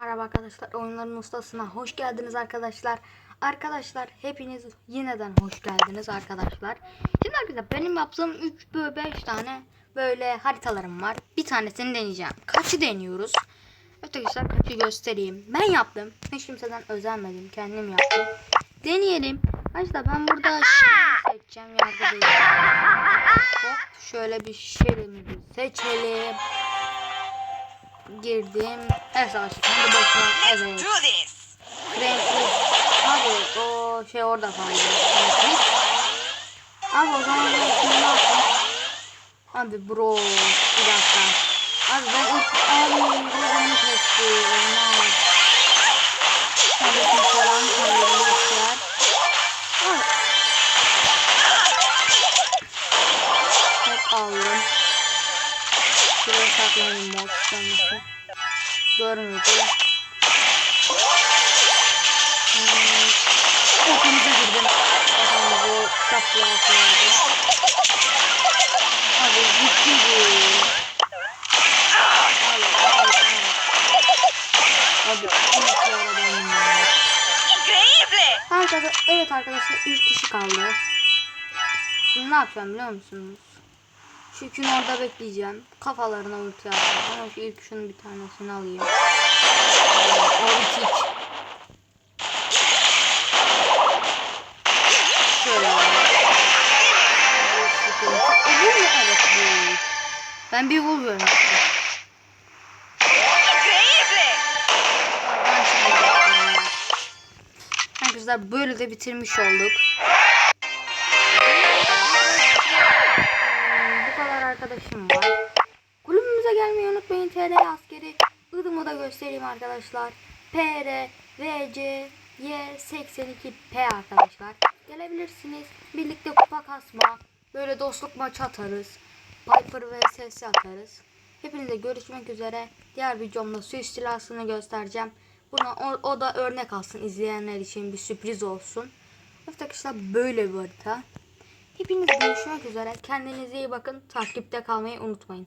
Merhaba arkadaşlar oyunların ustasına hoş geldiniz arkadaşlar. Arkadaşlar hepiniz yineden hoş geldiniz arkadaşlar. Şimdi arkadaşlar benim yaptığım 3 böyle 5 tane böyle haritalarım var. Bir tanesini deneyeceğim. Kaçı deniyoruz? Arkadaşlar kaçı göstereyim. Ben yaptım. Hiç kimseden özenmedim. Kendim yaptım. Deneyelim. Arkadaşlar ben burada seçeceğim. Yargı şöyle bir şerimizi seçelim. Girdim. Evet arkadaşlar kendi başına evet. Renkli. Abi o şey orada kaldı. Abi o zaman ben şimdi ne yapayım? Abi bro bir dakika. Abi ben ilk abi bunu kesti. Olmaz. Şuraya saklayayım mod sonrası. Görmedi. Hmm. Okumuza girdim. Kafamızı şaplığa koyardım. Abi gitti bu. Abi. Arkadaşlar, evet arkadaşlar 3 kişi kaldı. Şimdi ne yapacağım biliyor musunuz? Şu ikini orada bekleyeceğim. Kafalarına ulti atacağım. Ama şu ilk şunun bir tanesini alayım. O itik. Şöyle. Bu sıkıntı. Bu mu? Evet bu. Ben bir şimdi bakıyorum. Arkadaşlar böyle de bitirmiş olduk. Arkadaşım var. Kulübümüze gelmeyi unutmayın. TR askeri ırımı da göstereyim arkadaşlar. PR VC Y82P arkadaşlar. Gelebilirsiniz. Birlikte kupa kasma. Böyle dostluk maçı atarız. Piper vs atarız. Hepinize görüşmek üzere. Diğer videomda su istilasını göstereceğim. Buna o, o da örnek alsın izleyenler için bir sürpriz olsun. Arkadaşlar böyle bir harita. Hepiniz görüşmek üzere. Kendinize iyi bakın. Takipte kalmayı unutmayın.